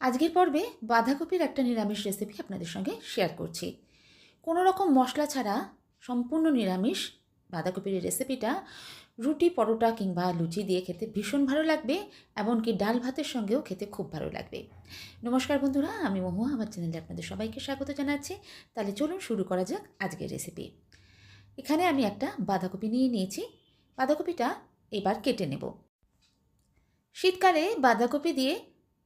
আজকের পর্বে বাঁধাকপির একটা নিরামিষ রেসিপি আপনাদের সঙ্গে শেয়ার করছি। কোনো রকম মশলা ছাড়া সম্পূর্ণ নিরামিষ বাঁধাকপির রেসিপিটা রুটি, পরোটা কিংবা লুচি দিয়ে খেতে ভীষণ ভালো লাগবে, এমনকি ডাল ভাতের সঙ্গেও খেতে খুব ভালো লাগবে। নমস্কার বন্ধুরা, আমি মহুয়া, আমার চ্যানেলে আপনাদের সবাইকে স্বাগত জানাচ্ছি। তাহলে চলুন শুরু করা যাক আজকের রেসিপি এখানে আমি একটা বাঁধাকপি নিয়ে নিয়েছি। বাঁধাকপিটা এবার কেটে নেব। শীতকালে বাঁধাকপি দিয়ে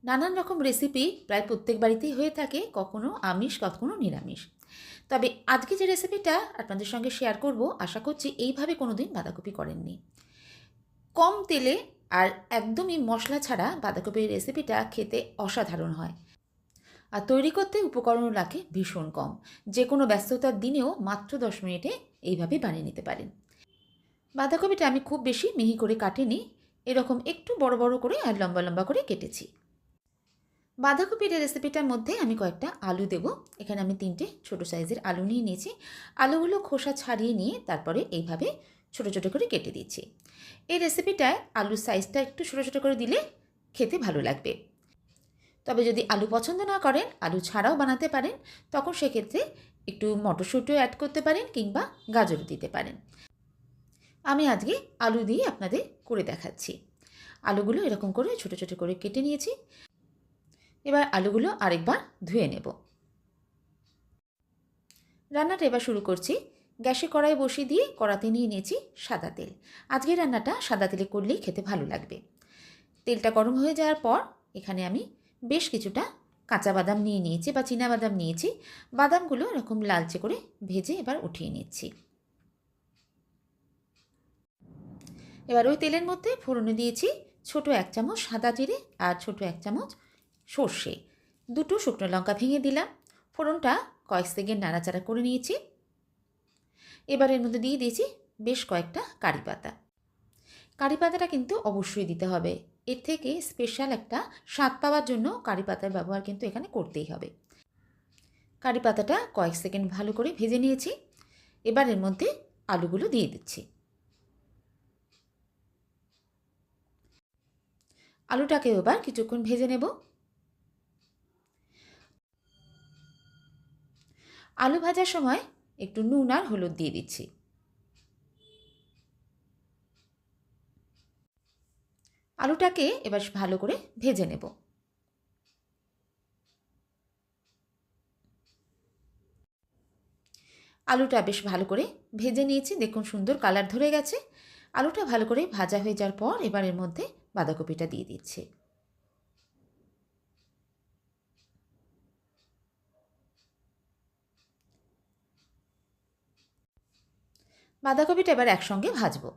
নানান রকম রেসিপি প্রায় প্রত্যেক বাড়িতেই হয়ে থাকে, কখনো আমিষ, কখনো নিরামিষ। তবে আজকে যে রেসিপিটা আপনাদের সঙ্গে শেয়ার করব, আশা করছি এইভাবে কোনো দিন বাঁধাকপি করেননি। কম তেলে আর একদমই মশলা ছাড়া বাঁধাকপির রেসিপিটা খেতে অসাধারণ হয়। আর তৈরি করতে উপকরণও লাগে ভীষণ কম। যে কোনো ব্যস্ততার দিনেও মাত্র দশ মিনিটে এইভাবে বানিয়ে নিতে পারেন। বাঁধাকপিটা আমি খুব বেশি মিহি করে কাটিনি, এরকম একটু বড় বড় করে আর লম্বা লম্বা করে কেটেছি। বাঁধাকপির রেসিপিটার মধ্যে আমি কয়েকটা আলু দেব। এখানে আমি তিনটে ছোট সাইজের আলু নিয়ে নিয়েছি। আলুগুলো খোসা ছাড়িয়ে নিয়ে তারপরে এইভাবে ছোট ছোট করে কেটে দিচ্ছি। এই রেসিপিটায় আলুর সাইজটা একটু ছোটো ছোটো করে দিলে খেতে ভালো লাগবে। তবে যদি আলু পছন্দ না করেন, আলু ছাড়াও বানাতে পারেন, তখন সেক্ষেত্রে একটু মটরশুঁটিও অ্যাড করতে পারেন কিংবা গাজরও দিতে পারেন। আমি আজকে আলু দিয়ে আপনাদের করে দেখাচ্ছি। আলুগুলো এরকম করে ছোটো ছোটো করে কেটে নিয়েছি। এবার আলুগুলো আরেকবার ধুয়ে নেব। রান্নাটা এবার শুরু করছি। গ্যাসে কড়াই বসিয়ে দিয়ে কড়াতে নিয়ে নিয়েছি সাদা তেল। আজকের রান্নাটা সাদা তেলে করলেই খেতে ভালো লাগবে। তেলটা গরম হয়ে যাওয়ার পর এখানে আমি বেশ কিছুটা কাঁচা বাদাম নিয়ে নিয়েছি বা চীনা বাদাম নিয়েছি। বাদামগুলো এরকম লালচে করে ভেজে এবার উঠিয়ে নিচ্ছি। এবার ওই তেলের মধ্যে ফোড়নে দিয়েছি ছোট এক চামচ সাদা জিরে আর ছোট এক চামচ সর্ষে। দুটো শুকনো লঙ্কা ভেঙে দিলাম। ফোড়নটা কয়েক সেকেন্ড নাড়াচাড়া করে নিয়েছি। এবার এর মধ্যে দিয়ে দিয়েছি বেশ কয়েকটা কারি পাতা। কারি পাতাটা কিন্তু অবশ্যই দিতে হবে। এর থেকে স্পেশাল একটা স্বাদ পাওয়ার জন্য কারি পাতার ব্যবহার কিন্তু এখানে করতেই হবে। কারি পাতাটা কয়েক সেকেন্ড ভালো করে ভেজে নিয়েছি। এবার এর মধ্যে আলুগুলো দিয়ে দিচ্ছি। আলুটাকে এবার কিছুক্ষণ ভেজে নেব। আলু ভাজার সময় একটু নুন আর হলুদ দিয়ে দিচ্ছি। আলুটাকে এবার ভালো করে ভেজে নেব। আলুটা বেশ ভালো করে ভেজে নিয়েছি, দেখুন সুন্দর কালার ধরে গেছে। আলুটা ভালো করে ভাজা হয়ে যাওয়ার পর এবার এর মধ্যে বাঁধাকপিটা দিয়ে দিচ্ছি। বাঁধাকপিটা এবার একসঙ্গে ভাজবো।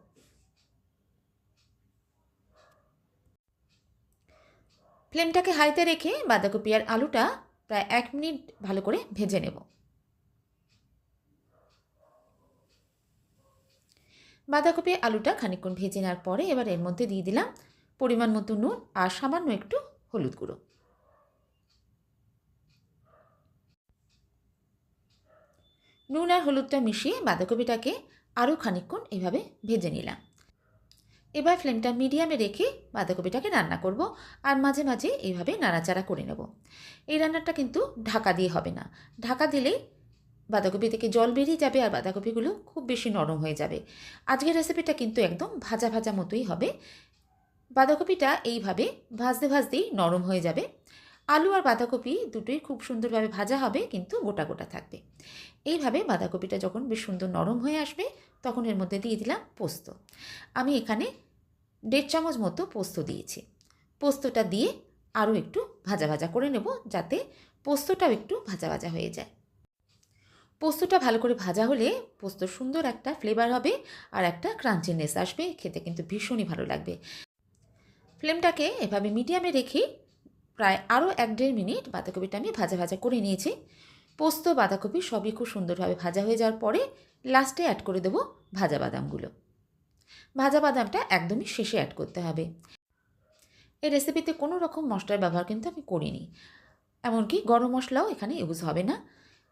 ফ্লেমটাকে হাইতে রেখে বাঁধাকপি আর আলুটা প্রায় এক মিনিট ভালো করে ভেজে নেব। বাঁধাকপি আলুটা খানিকক্ষণ ভেজে নেওয়ার পরে এবার এর মধ্যে দিয়ে দিলাম পরিমাণ মতো নুন আর সামান্য একটু হলুদ গুঁড়ো। নুন আর হলুদটা মিশিয়ে বাঁধাকপিটাকে আরও খানিকক্ষণ এভাবে ভেজে নিলাম। এবার ফ্লেমটা মিডিয়ামে রেখে বাঁধাকপিটাকে রান্না করব আর মাঝে মাঝে এইভাবে নাড়াচাড়া করে নেব। এই রান্নাটা কিন্তু ঢাকা দিয়ে হবে না। ঢাকা দিলেই বাঁধাকপি থেকে জল বেরিয়ে যাবে আর বাঁধাকপিগুলো খুব বেশি নরম হয়ে যাবে। আজকের রেসিপিটা কিন্তু একদম ভাজা ভাজা মতোই হবে। বাঁধাকপিটা এইভাবে ভাজতে ভাজতেই নরম হয়ে যাবে। আলু আর বাঁধাকপি দুটোই খুব সুন্দরভাবে ভাজা হবে কিন্তু গোটা গোটা থাকবে। এইভাবে বাঁধাকপিটা যখন বেশ সুন্দর নরম হয়ে আসবে, তখন এর মধ্যে দিয়ে দিলাম পোস্ত। আমি এখানে দেড় চামচ মতো পোস্ত দিয়েছি। পোস্তটা দিয়ে আরও একটু ভাজা ভাজা করে নেব যাতে পোস্তটাও একটু ভাজা ভাজা হয়ে যায়। পোস্তটা ভালো করে ভাজা হলে পোস্ত সুন্দর একটা ফ্লেভার হবে আর একটা ক্রাঞ্চিনেস আসবে, খেতে কিন্তু ভীষণই ভালো লাগবে। ফ্লেমটাকে এভাবে মিডিয়ামে রেখে প্রায় আরও এক দেড় মিনিট বাঁধাকপিটা আমি ভাজা ভাজা করে নিয়েছি। পোস্ত, বাঁধাকপি সবই খুব সুন্দরভাবে ভাজা হয়ে যাওয়ার পরে লাস্টে অ্যাড করে দেবো ভাজা বাদামগুলো। ভাজা বাদামটা একদমই শেষে অ্যাড করতে হবে। এই রেসিপিতে কোনো রকম মশলার ব্যবহার কিন্তু আমি করিনি। এমনকি গরম মশলাও এখানে ইউজ হবে না।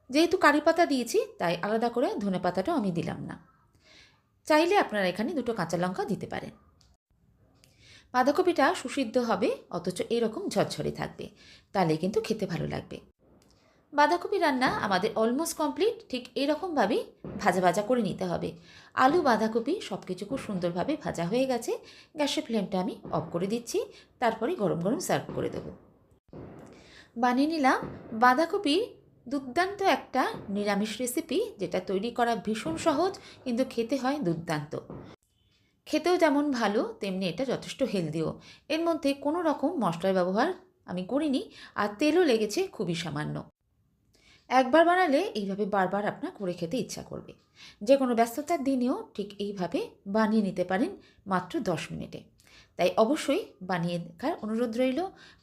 যেহেতু কারি পাতা দিয়েছি, তাই আলাদা করে ধনে পাতাটাও আমি দিলাম না। চাইলে আপনারা এখানে দুটো কাঁচা লঙ্কা দিতে পারেন। বাঁধাকপিটা সুসিদ্ধ হবে, অথচ এরকম ঝরঝরে থাকবে। তাহলে কিন্তু খেতে ভালো লাগবে। বাঁধাকপি রান্না আমাদের অলমোস্ট কমপ্লিট ঠিক এরকমভাবেই ভাজা ভাজা করে নিতে হবে। আলু, বাঁধাকপি সব কিছু খুব সুন্দরভাবে ভাজা হয়ে গেছে। গ্যাসের ফ্লেমটা আমি অফ করে দিচ্ছি, তারপরে গরম গরম সার্ভ করে দেবো। বানিয়ে নিলাম বাঁধাকপি দুর্দান্ত একটা নিরামিষ রেসিপি যেটা তৈরি করা ভীষণ সহজ, কিন্তু খেতে হয় দুর্দান্ত। খেতেও যেমন ভালো, তেমনি এটা যথেষ্ট হেলদিও এর মধ্যে কোনো রকম মশলার ব্যবহার আমি করিনি, আর তেলও লেগেছে খুবই সামান্য। একবার বানালে এইভাবে বারবার আপনার করে খেতে ইচ্ছা করবে। যে কোনো ব্যস্ততার দিনেও ঠিক এইভাবে বানিয়ে নিতে পারেন মাত্র দশ মিনিটে। তাই অবশ্যই বানিয়ে দেখার অনুরোধ রইল।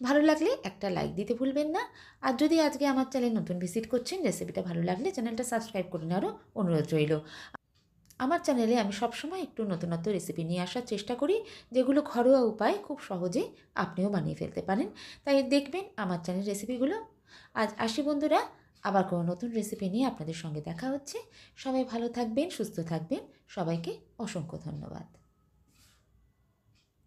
ভালো লাগলে একটা লাইক দিতে ভুলবেন না। আর যদি আজকে আমার চ্যানেল নতুন ভিজিট করছেন, রেসিপিটা ভালো লাগলে চ্যানেলটা সাবস্ক্রাইব করে নেওয়ারও অনুরোধ রইল। আমার চ্যানেলে আমি সবসময় একটু নতুনত্ব রেসিপি নিয়ে আসার চেষ্টা করি, যেগুলো ঘরোয়া উপায়ে খুব সহজে আপনিও বানিয়ে ফেলতে পারেন। তাই দেখবেন আমার চ্যানেল রেসিপিগুলো। আজ আসি বন্ধুরা আবার কোনো নতুন রেসিপি নিয়ে আপনাদের সঙ্গে দেখা হচ্ছে। সবাই ভালো থাকবেন, সুস্থ থাকবেন। সবাইকে অসংখ্য ধন্যবাদ।